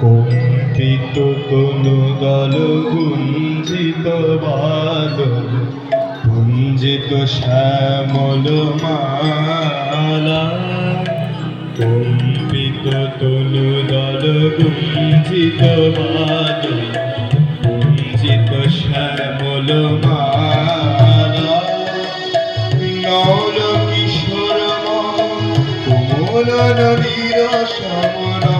কুঞ্চিত তনু দল গুঞ্জিত বাদল কুঞ্জিত শ্যামল মালা। কম্পিত তনু দল গুঞ্জিত বাদল কুঞ্জিত শ্যামল মালা। নল কিশোর কোমল নদীর সমনল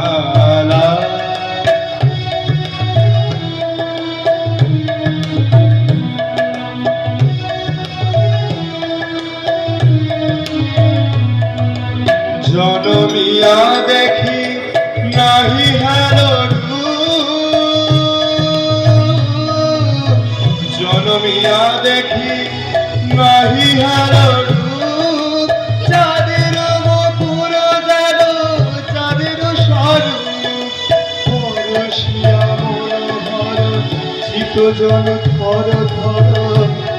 জনমিয়া দেখি নাহি হেলো জনমিয়া দেখি নাহি হেলো চাঁদের মকুর যেন, চাঁদের চিত জন ধর ধর।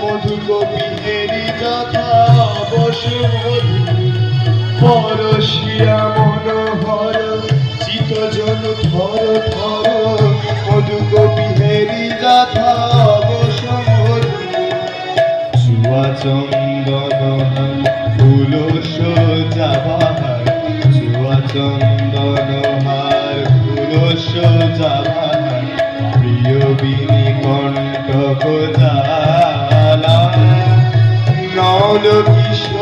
মধু কবিহেরি যথা বসু মধু পরশিয়া মনোহর চিত জন ধর ধর মধু কবিহেরি যথা বসু মধু চুয়া চন্দন ফুল সোজাবাহার চুয়া চন্দন হার ফুল সোজাবাহার প্রিয় বিনি কিশোর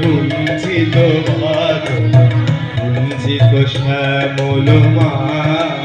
কুঞ্চিত বাদল কুঞ্চিত শ্যামল মালা